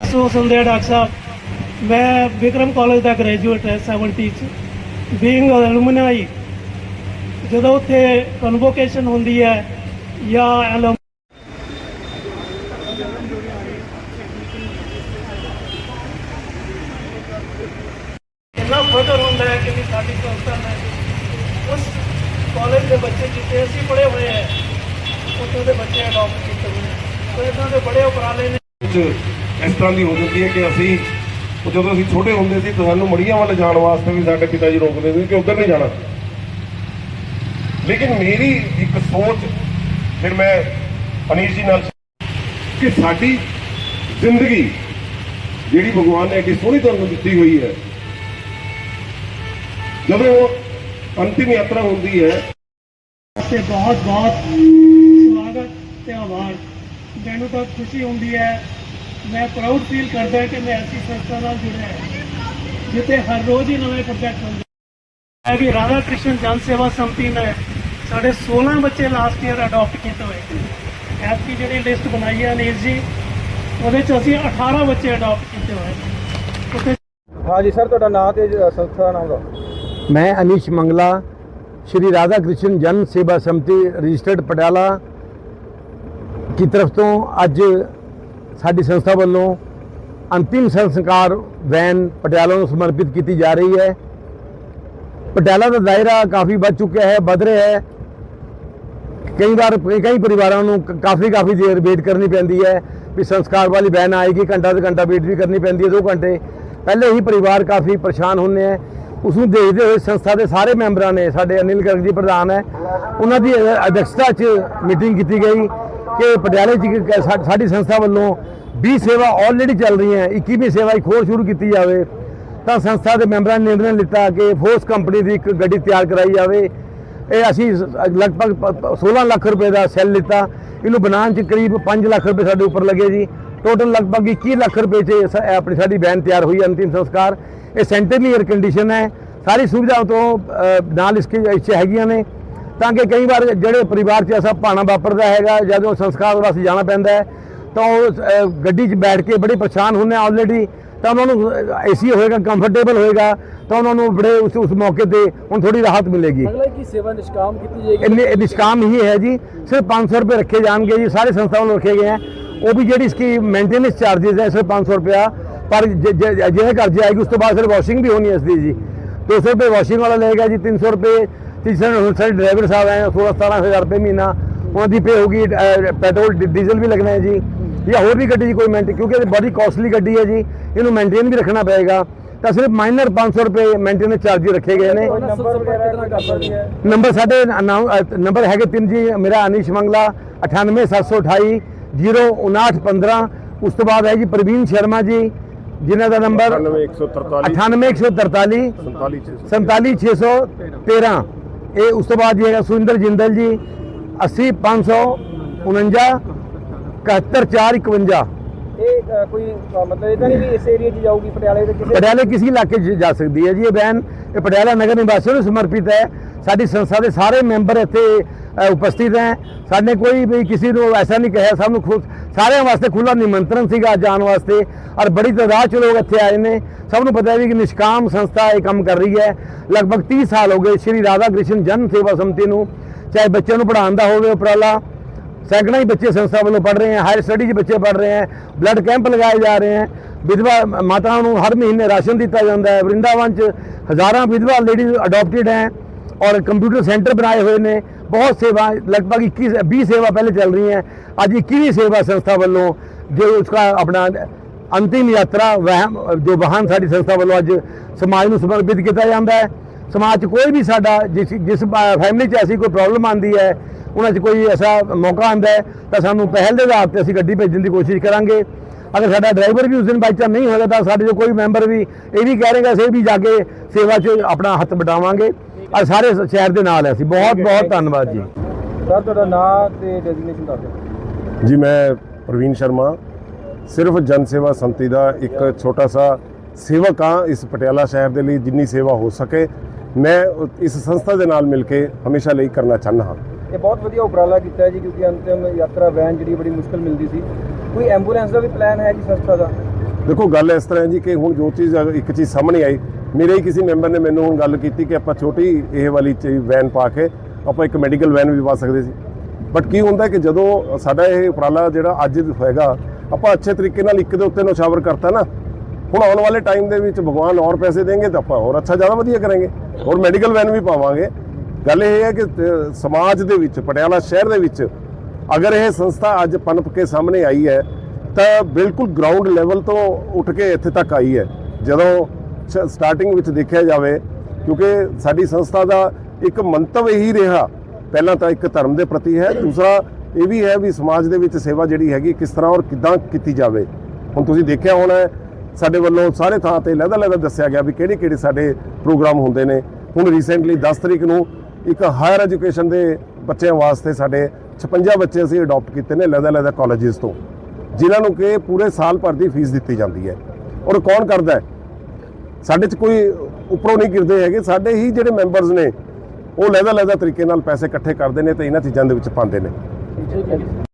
ਸੋ ਸੰਧਿਆ doctor ਸਾਹਿਬ ਮੈਂ Vikram college ਦਾ graduate ਹੈ 70 ਚ। ਬੀਇੰਗ ਐਲੂਮਨਾਈ ਜਦੋਂ ਉੱਥੇ ਕਨਵੋਕੇਸ਼ਨ ਹੁੰਦੀ ਹੈ ਜਾਂ ਇੰਨਾ ਫਖਰ ਹੁੰਦਾ ਹੈ ਕਿ ਵੀ ਸਾਡੀ ਸੰਸਥਾ ਨੇ ਉਸ ਕਾਲਜ ਦੇ ਬੱਚੇ ਜਿੱਥੇ ਅਸੀਂ ਪੜ੍ਹੇ ਹੋਏ ਹੈ ਉੱਥੇ ਦੇ ਬੱਚੇ ਅਡਾਪਟ ਕੀਤੇ ਹੋਏ ਨੇ। ਸੋ ਇਹਨਾਂ ਦੇ ਬੜੇ ਉਪਰਾਲੇ ਨੇ। ਇਸ ਤਰ੍ਹਾਂ ਦੀ ਹੋ ਜਾਂਦੀ ਹੈ ਕਿ ਅਸੀਂ ਜਦੋਂ ਅਸੀਂ ਛੋਟੇ ਹੁੰਦੇ ਸੀ ਤਾਂ ਸਾਨੂੰ ਮੜੀਆਂ ਵੱਲ ਜਾਣ ਵਾਸਤੇ ਵੀ ਸਾਡੇ ਪਿਤਾ ਜੀ ਰੋਕਦੇ ਸੀ ਕਿ ਉੱਧਰ ਨਹੀਂ ਜਾਣਾ। ਲੇਕਿਨ ਮੇਰੀ ਇੱਕ ਸੋਚ, ਫਿਰ ਮੈਂ ਅਨੀਸ਼ ਜੀ ਨਾਲ ਕਿ ਸਾਡੀ ਜ਼ਿੰਦਗੀ ਜਿਹੜੀ ਭਗਵਾਨ ਨੇ ਐਡੀ ਸੋਹਣੀ ਤੁਹਾਨੂੰ ਦਿੱਤੀ ਹੋਈ ਹੈ, ਜਦੋਂ ਅੰਤਿਮ ਯਾਤਰਾ ਹੁੰਦੀ ਹੈ, ਤੇ ਬਹੁਤ ਬਹੁਤ ਸਵਾਗਤ ਤੇ ਆਭਾਰ। ਮੈਨੂੰ ਤਾਂ ਖੁਸ਼ੀ ਹੁੰਦੀ ਹੈ ਮੈਂ ਪ੍ਰਾਊਡ ਫੀਲ ਕਰਦਾ ਕਿ ਮੈਂ ਐਸੀ ਸੰਸਥਾ ਨਾਲ ਜੁੜਿਆ ਹਾਂ ਜਿੱਥੇ ਹਰ ਰੋਜ਼ ਹੀ ਨਵੇਂ ਪ੍ਰੋਜੈਕਟ ਹੁੰਦੇ ਹੈ ਵੀ ਰਾਧਾ ਕ੍ਰਿਸ਼ਨ ਜਨ ਸੇਵਾ ਸੰਮਤੀ ਨੇ ਸਾਡੇ 16 ਬੱਚੇ ਲਾਸਟ ਈਅਰ ਅਡਾਪਟ ਕੀਤੇ ਹੋਏ ਐਤਕੀ ਜਿਹੜੀ ਲਿਸਟ ਬਣਾਈ ਹੈ ਅਨੀਲ ਜੀ ਉਹਦੇ ਚ ਅਸੀਂ 18 ਬੱਚੇ ਅਡਾਪਟ ਕੀਤੇ ਹੋਏ ਨੇ ਉੱਥੇ ਹਾਂਜੀ ਸਰ ਤੁਹਾਡਾ ਨਾਮ ਤੇ ਜ- ਸੰਸਥਾ ਦਾ ਨਾਮ ਦਾ मैं अनीश मंगला श्री राधा कृष्ण जन सेवा समिति ਰਜਿਸਟਰਡ ਪਟਿਆਲਾ ਕੀ ਤਰਫ ਤੋਂ ਅੱਜ ਸਾਡੀ ਸੰਸਥਾ ਵੱਲੋਂ ਅੰਤਿਮ ਸੰਸਕਾਰ ਵੈਨ ਪਟਿਆਲਾ ਨੂੰ ਸਮਰਪਿਤ ਕੀਤੀ ਜਾ ਰਹੀ ਹੈ। ਪਟਿਆਲਾ ਦਾ ਦਾਇਰਾ ਕਾਫੀ ਵੱਧ ਚੁੱਕਿਆ ਹੈ, ਵੱਧ ਰਿਹਾ ਹੈ। ਕਈ ਵਾਰ ਕਈ ਪਰਿਵਾਰਾਂ ਨੂੰ ਕਾਫੀ ਕਾਫੀ ਦੇਰ ਵੇਟ ਕਰਨੀ ਪੈਂਦੀ ਹੈ ਵੀ ਸੰਸਕਾਰ ਵਾਲੀ ਵੈਨ ਆਏਗੀ, ਘੰਟਾ ਤੇ ਘੰਟਾ ਵੇਟ ਵੀ ਕਰਨੀ ਪੈਂਦੀ ਹੈ 2 ਘੰਟੇ। ਪਹਿਲੇ ਹੀ ਪਰਿਵਾਰ ਕਾਫੀ ਪਰੇਸ਼ਾਨ ਹੁੰਦੇ ਹੈ। ਉਸ ਨੂੰ ਦੇਖਦੇ ਹੋਏ ਸੰਸਥਾ ਦੇ ਸਾਰੇ ਮੈਂਬਰਾਂ ਨੇ, ਸਾਡੇ ਅਨਿਲ ਗਰਗ ਜੀ ਪ੍ਰਧਾਨ ਹੈ, ਉਹਨਾਂ ਦੀ ਅ- ਅਧਿਕਸ਼ਤਾ 'ਚ ਮੀਟਿੰਗ ਕੀਤੀ ਗਈ। ਕਿ ਪਟਿਆਲੇ 'ਚ ਸਾ- ਸਾਡੀ ਸੰਸਥਾ ਵੱਲੋਂ 20 ਸੇਵਾ ਆਲਰੇਡੀ ਚੱਲ ਰਹੀ ਹੈ 21ਵੀਂ ਸੇਵਾ ਇੱਕ ਹੋਰ ਸ਼ੁਰੂ ਕੀਤੀ ਜਾਵੇ, ਤਾਂ ਸੰਸਥਾ ਦੇ ਮੈਂਬਰਾਂ ਨੇ ਨਿਰਣੈ ਲਿੱਤਾ ਕਿ ਫੋਰਸ ਕੰਪਨੀ ਦੀ ਇੱਕ ਗੱਡੀ ਤਿਆਰ ਕਰਾਈ ਜਾਵੇ। ਇਹ ਅਸੀਂ ਲਗਭਗ ਪ- 16 ਲੱਖ ਰੁਪਏ ਦਾ ਸੈੱਲ ਲਿੱਤਾ। ਇਹਨੂੰ ਬਣਾਉਣ 'ਚ ਕਰੀਬ 5 ਲੱਖ ਰੁਪਏ ਸਾਡੇ ਉੱਪਰ ਲੱਗੇ ਜੀ। ਟੋਟਲ ਲਗਭਗ 21 ਲੱਖ ਰੁਪਏ 'ਚ ਆਪਣੀ ਸਾਡੀ ਵੈਨ ਤਿਆਰ ਹੋਈ ਹੈ, ਅੰਤਿਮ ਸੰਸਕਾਰ। ਇਹ ਸੈਂਟਰਲੀ 에ਅਰ ਕੰਡੀਸ਼ਨ ਹੈ। ਸਾਰੀ ਸੁਵਿਧਾ ਤੋਂ ਨਾਲ ਇਸਕੇ ਇੱਥੇ ਹੈਗੀਆਂ ਨੇ। ਤਾਂ ਕਿ ਕਈ ਵਾਰ ਜਿਹੜੇ ਪਰਿਵਾਰ 'ਚ ਐਸਾ ਭਾਣਾ ਵਾਪਰਦਾ ਹੈਗਾ ਜਦੋਂ ਸੰਸਕਾਰ ਵਾਸਤੇ ਜਾਣਾ ਪੈਂਦਾ ਹੈ ਤਾਂ ਉਹ ਗੱਡੀ 'ਚ ਬੈਠ ਕੇ ਬੜੇ ਪਰੇਸ਼ਾਨ ਹੁੰਦੇ ਆਲਰੇਡੀ ਤਾਂ ਉਹਨਾਂ ਨੂੰ ਏਸੀ ਹੋਏਗਾ ਕੰਫਰਟੇਬਲ ਹੋਏਗਾ ਤਾਂ ਉਹਨਾਂ ਨੂੰ ਬੜੇ ਉਸ ਉਸ ਮੌਕੇ ਤੇ ਹੁਣ ਥੋੜੀ ਰਾਹਤ ਮਿਲੇਗੀ। ਅਗਲਾ ਕੀ ਸੇਵਾ ਨਿਸ਼ਕਾਮ ਕੀਤੀ ਜਾਏਗੀ। ਇਹ ਨਿਸ਼ਕਾਮ ਹੀ ਹੈ ਜੀ ਸਿਰਫ 500 ਰੁਪਏ ਰੱਖੇ ਜਾਣਗੇ ਜੀ ਸਾਰੇ ਸੰਸਥਾਵਾਂ ਨੂੰ ਰੱਖੇ ਗਏ ਹੈ ਉਹ ਵੀ ਜਿਹੜੀ ਇਸਕੀ ਮੇਨਟੇਨੈਂਸ ਚਾਰजेस ਹੈ ਸਿਰਫ 500 ਰੁਪਿਆ ਪਰ ਜਿਹੜੇ ਘਰ ਜਾਏਗੀ ਉਸ ਤੋਂ ਬਾਅਦ ਸਿਰਫ ਵਾਸ਼ਿੰਗ ਵੀ ਹੋਣੀ ਇਸ ਦੀ ਜੀ। 200 ਰੁਪਏ ਵਾਸ਼ਿੰਗ ਵਾਲਾ ਲਏਗਾ ਜੀ 300 ਰੁਪਏ ਤੀਸਰੇ ਹੁਣ ਸਾਡੇ ਡਰਾਈਵਰ ਸਾਹਿਬ ਹੈ 16 17000 ਰੁਪਏ ਮਹੀਨਾ ਉਹਨਾਂ ਦੀ ਪੇ ਹੋਗੀ ਪੈਟਰੋਲ ਡੀਜ਼ਲ ਵੀ ਲੱਗਣਾ ਹੈ ਜੀ। ਜਾਂ ਹੋਰ ਵੀ ਗੱਡੀ ਦੀ ਕੋਈ ਮੇਨਟੇਨ ਕਿਉਂਕਿ ਇਹ ਬੜੀ ਕਾਸਟਲੀ ਗੱਡੀ ਹੈ ਜੀ ਇਹਨੂੰ ਮੇਨਟੇਨ ਵੀ ਰੱਖਣਾ ਪਏਗਾ। ਤਾਂ ਸਿਰਫ ਮਾਈਨਰ 500 ਰੁਪਏ ਮੇਨਟੇਨੈਂਸ ਚਾਰਜ ਰੱਖੇ ਗਏ ਨੇ। ਨੰਬਰ ਸਾਡੇ ਨੰਬਰ ਹੈਗੇ ਤਿੰਨ ਜੀ ਮੇਰਾ ਅਨੀਸ਼ ਮੰਗਲਾ 98728 05915 ਉਸ ਤੋਂ ਬਾਅਦ ਹੈ ਜੀ ਪ੍ਰਵੀਨ ਸ਼ਰਮਾ ਜੀ ਜਿਨ੍ਹਾਂ ਦਾ ਨੰਬਰ 98143 98143 47613 47613 ਇਹ ਉਸ ਤੋਂ ਬਾਅਦ ਜੀ ਹੈਗਾ ਸੁਰਿੰਦਰ ਜਿੰਦਲ ਜੀ 80549 71451 ਇਹ ਅ, ਕੋਈ ਮਤਲਬ ਇਹ ਤਾਂ ਨਹੀਂ ਵੀ ਇਸ ਏਰੀਆ 'ਚ ਜਾਊਗੀ ਪਟਿਆਲੇ ਦੇ ਕਿਸੇ ਪਟਿਆਲੇ ਕਿਸੇ ਇਲਾਕੇ 'ਚ ਜਾ ਸਕਦੀ ਹੈ ਜੀ ਇਹ ਵੈਨ ਇਹ ਪਟਿਆਲਾ ਨਗਰ ਨਿਵਾਸੀਆਂ ਨੂੰ ਸਮਰਪਿਤ ਹੈ। ਸਾਡੀ ਸੰਸਥਾ ਦੇ ਸਾਰੇ ਮੈਂਬਰ ਇੱਥੇ ਉਪਸਥਿਤ ਹੈ। ਸਾਡੇ ਕੋਈ ਵੀ ਕਿਸੇ ਨੂੰ ਐਸਾ ਨਹੀਂ ਕਿਹਾ। ਸਭ ਨੂੰ ਖੁਦ ਸਾਰਿਆਂ ਵਾਸਤੇ ਖੁੱਲਾ ਨਿਮੰਤਰਣ ਸੀਗਾ ਜਾਣ ਵਾਸਤੇ। ਔਰ ਬੜੀ ਤਾਦਾਦ 'ਚ ਲੋਕ ਇੱਥੇ ਆਏ ਨੇ। ਸਭ ਨੂੰ ਪਤਾ ਹੈ ਵੀ ਕਿ ਨਿਸ਼ਕਾਮ ਸੰਸਥਾ ਇਹ ਕੰਮ ਕਰ ਰਹੀ ਹੈ। ਲਗਭਗ 30 ਸਾਲ ਹੋ ਗਏ ਸ਼੍ਰੀ ਰਾਧਾ ਕ੍ਰਿਸ਼ਨ ਜਨ ਸੇਵਾ ਸਮਿਤੀ ਨੂੰ। ਚਾਹੇ ਬੱਚਿਆਂ ਨੂੰ ਪੜ੍ਹਾਉਣ ਦਾ ਹੋਵੇ ਉਪਰਾਲਾ। ਸੈਂਕੜੇ ਹੀ ਬੱਚੇ ਸੰਸਥਾ ਵੱਲੋਂ ਪੜ੍ਹ ਰਹੇ ਹਨ ਹਾਇਰ ਸਟੱਡੀ 'ਚ ਬੱਚੇ ਪੜ੍ਹ ਰਹੇ ਹਨ ਬਲੱਡ ਕੈਂਪ ਲਗਾਏ ਜਾ ਰਹੇ ਹਨ ਵਿਧਵਾ ਮਾਤਾਵਾਂ ਨੂੰ ਹਰ ਮਹੀਨੇ ਰਾਸ਼ਨ ਦਿੱਤਾ ਜਾਂਦਾ ਹੈ। ਵਰਿੰਦਾਵਨ 'ਚ ਹਜ਼ਾਰਾਂ ਵਿਧਵਾ ਲੇਡੀਜ਼ ਅਡਾਪਟਡ ਹੈ। ਔਰ ਕੰਪਿਊਟਰ ਸੈਂਟਰ ਬਣਾਏ ਹੋਏ ਨੇ। ਬਹੁਤ ਸੇਵਾ, ਲਗਭਗ 21 20 ਸੇਵਾ ਪਹਿਲੇ ਚੱਲ ਰਹੀ ਹੈ ਅੱਜ 21ਵੀਂ ਸੇਵਾ ਸੰਸਥਾ ਵੱਲੋਂ ਜੋ ਉਸका ਆਪਣਾ ਅੰਤਿਮ ਯਾਤਰਾ ਵਹਿ ਜੋ ਵਾਹਨ ਸਾਡੀ ਸੰਸਥਾ ਵੱਲੋਂ ਅੱਜ ਸਮਾਜ ਨੂੰ ਸਮਰਪਿਤ ਕੀਤਾ ਜਾਂਦਾ ਹੈ। ਸਮਾਜ 'ਚ ਕੋਈ ਵੀ ਸਾਡਾ, ਜਿਸ ਜਿਸ ਫੈਮਿਲੀ 'ਚ ਐਸੀ ਕੋਈ ਪ੍ਰੋਬਲਮ ਆਂਦੀ ਹੈ, ਉਹਨਾਂ 'ਚ ਕੋਈ ਐਸਾ ਮੌਕਾ ਆਂਦਾ ਹੈ, ਤਾਂ ਸਾਨੂੰ ਪਹਿਲ ਦੇ ਆਧਾਰ ਤੇ ਅਸੀਂ ਗੱਡੀ ਭੇਜਣ ਦੀ ਕੋਸ਼ਿਸ਼ ਕਰਾਂਗੇ। ਅਗਰ ਸਾਡਾ ਡਰਾਈਵਰ ਵੀ ਉਸ ਦਿਨ ਬਾਈ ਨਹੀਂ ਹੋਏਗਾ, ਤਾਂ ਸਾਡੇ ਜੋ ਕੋਈ ਮੈਂਬਰ ਵੀ ਇਹ ਵੀ ਕਹਿ ਰਹੇਗਾ ਅਸੀਂ ਵੀ ਜਾ ਕੇ ਸੇਵਾ 'ਚ ਆਪਣਾ ਹੱਥ ਵਟਾਵਾਂਗੇ। ਔਰ ਸਾਰੇ ਸ਼ਹਿਰ ਦੇ ਨਾਲ ਹੈ ਅਸੀਂ। ਬਹੁਤ ਬਹੁਤ ਧੰਨਵਾਦ ਜੀ। ਸਰ ਤੁਹਾਡਾ ਨਾਮ ਤੇ ਡੈਜ਼ਿਗਨੇਸ਼ਨ ਦੱਸ ਦਿਓ। ਜੀ ਮੈਂ ਪ੍ਰਵੀਨ ਸ਼ਰਮਾ। ਸਿਰਫ ਜਨ ਸੇਵਾ ਸੰਮਤੀ ਦਾ ਇੱਕ ਛੋਟਾ ਸਾ ਸੇਵਕ ਹਾਂ ਇਸ ਪਟਿਆਲਾ ਸ਼ਹਿਰ ਦੇ ਲਈ ਜਿੰਨੀ ਸੇਵਾ ਹੋ ਸਕੇ। ਮੈਂ ਇਸ ਸੰਸਥਾ ਦੇ ਨਾਲ ਮਿਲ ਕੇ ਹਮੇਸ਼ਾ ਲਈ ਕਰਨਾ ਚਾਹੁੰਦਾ ਹਾਂ। ਇਹ ਬਹੁਤ ਵਧੀਆ ਉਪਰਾਲਾ ਕੀਤਾ ਹੈ ਜੀ ਕਿਉਂਕਿ ਅੰਤਿਮ ਯਾਤਰਾ ਵੈਨ ਜਿਹੜੀ ਬੜੀ ਮੁਸ਼ਕਲ ਮਿਲਦੀ ਸੀ। ਕੋਈ ਐਂਬੂਲੈਂਸ ਦਾ ਵੀ ਪਲਾਨ ਹੈ ਜੀ ਸੰਸਥਾ ਦਾ? ਦੇਖੋ ਗੱਲ ਇਸ ਤਰ੍ਹਾਂ ਹੈ ਜੀ ਕਿ ਹੁਣ ਜੋ ਚੀਜ਼ ਇੱਕ ਚੀਜ਼ ਸਾਹਮਣੇ ਆਈ ਮੇਰੇ ਹੀ ਕਿਸੇ ਮੈਂਬਰ ਨੇ ਮੈਨੂੰ ਹੁਣ ਗੱਲ ਕੀਤੀ ਕਿ ਆਪਾਂ ਛੋਟੀ ਇਹ ਵਾਲੀ ਚ ਵੈਨ ਪਾ ਕੇ ਆਪਾਂ ਇੱਕ ਮੈਡੀਕਲ ਵੈਨ ਵੀ ਪਾ ਸਕਦੇ ਸੀ। ਬਟ ਕੀ ਹੁੰਦਾ ਕਿ ਜਦੋਂ ਸਾਡਾ ਇਹ ਉਪਰਾਲਾ ਜਿਹੜਾ ਅੱਜ ਹੋਏਗਾ, ਆਪਾਂ ਅੱਛੇ ਤਰੀਕੇ ਨਾਲ ਇੱਕ ਦੇ ਉੱਤੇ ਨੌਸ਼ਾਵਰ ਕਰਤਾ ਨਾ, ਹੁਣ ਆਉਣ ਵਾਲੇ ਟਾਈਮ ਦੇ ਵਿੱਚ ਭਗਵਾਨ ਹੋਰ ਪੈਸੇ ਦੇਣਗੇ ਤਾਂ ਆਪਾਂ ਹੋਰ ਅੱਛਾ ਜ਼ਿਆਦਾ ਵਧੀਆ ਕਰਾਂਗੇ। ਹੋਰ ਮੈਡੀਕਲ ਵੈਨ ਵੀ ਪਾਵਾਂਗੇ। ਗੱਲ ਇਹ ਹੈ ਕਿ ਸਮਾਜ ਦੇ ਵਿੱਚ, ਪਟਿਆਲਾ ਸ਼ਹਿਰ ਦੇ ਵਿੱਚ ਅਗਰ ਇਹ ਸੰਸਥਾ ਅੱਜ ਪਨਪ ਕੇ ਸਾਹਮਣੇ ਆਈ ਹੈ, ਤਾਂ ਬਿਲਕੁਲ ਗਰਾਊਂਡ ਲੈਵਲ ਤੋਂ ਉੱਠ ਕੇ ਇੱਥੇ ਤੱਕ ਆਈ ਹੈ। ਜਦੋਂ ਸਟਾਰਟਿੰਗ ਵਿੱਚ ਦੇਖਿਆ ਜਾਵੇ, ਕਿਉਂਕਿ ਸਾਡੀ ਸੰਸਥਾ ਦਾ ਇੱਕ ਮੰਤਵ ਇਹੀ ਰਿਹਾ। ਪਹਿਲਾਂ ਤਾਂ ਇੱਕ ਧਰਮ ਦੇ ਪ੍ਰਤੀ ਹੈ, ਦੂਸਰਾ ਇਹ ਵੀ ਹੈ ਵੀ ਸਮਾਜ ਦੇ ਵਿੱਚ ਸੇਵਾ ਜਿਹੜੀ ਹੈਗੀ, ਕਿਸ ਤਰ੍ਹਾਂ ਔਰ ਕਿੱਦਾਂ ਕੀਤੀ ਜਾਵੇ। ਹੁਣ ਤੁਸੀਂ ਦੇਖਿਆ ਹੋਣਾ ਸਾਡੇ ਵੱਲੋਂ ਸਾਰੇ ਥਾਂ ਤੇ ਲਹਿਦਾ ਲਹਿਦਾ ਦੱਸਿਆ ਗਿਆ ਵੀ ਕਿਹੜੇ ਕਿਹੜੇ ਸਾਡੇ ਪ੍ਰੋਗਰਾਮ ਹੁੰਦੇ ਨੇ। ਹੁਣ ਰੀਸੈਂਟਲੀ 10 ਤਰੀਕ ਨੂੰ ਇੱਕ ਹਾਇਰ ਐਜੂਕੇਸ਼ਨ ਦੇ ਬੱਚਿਆਂ ਵਾਸਤੇ ਸਾਡੇ 56 ਬੱਚੇ ਅਸੀਂ ਅਡਾਪਟ ਕੀਤੇ ਨੇ ਲਹਿਦਾ ਲਹਿਦਾ ਕਾਲਜਸ ਤੋਂ, ਜਿਨ੍ਹਾਂ ਨੂੰ ਕਿ ਪੂਰੇ ਸਾਲ ਭਰ ਦੀ ਫੀਸ ਦਿੱਤੀ ਜਾਂਦੀ ਹੈ। ਔਰ ਕੌਣ ਕਰਦਾ ਹੈ? ਸਾਡੇ 'ਚ ਕੋਈ ਉੱਪਰੋਂ ਨਹੀਂ ਗਿਰਦੇ ਹੈਗੇ। ਸਾਡੇ ਹੀ ਜਿਹੜੇ ਮੈਂਬਰਸ ਨੇ, ਉਹ ਲਹਿਦਾ ਲਹਿਦਾ ਤਰੀਕੇ ਨਾਲ ਪੈਸੇ ਇਕੱਠੇ ਕਰਦੇ ਨੇ ਤੇ ਇਹਨਾਂ ਚੀਜ਼ਾਂ ਦੇ ਵਿੱਚ ਪਾਉਂਦੇ ਨੇ।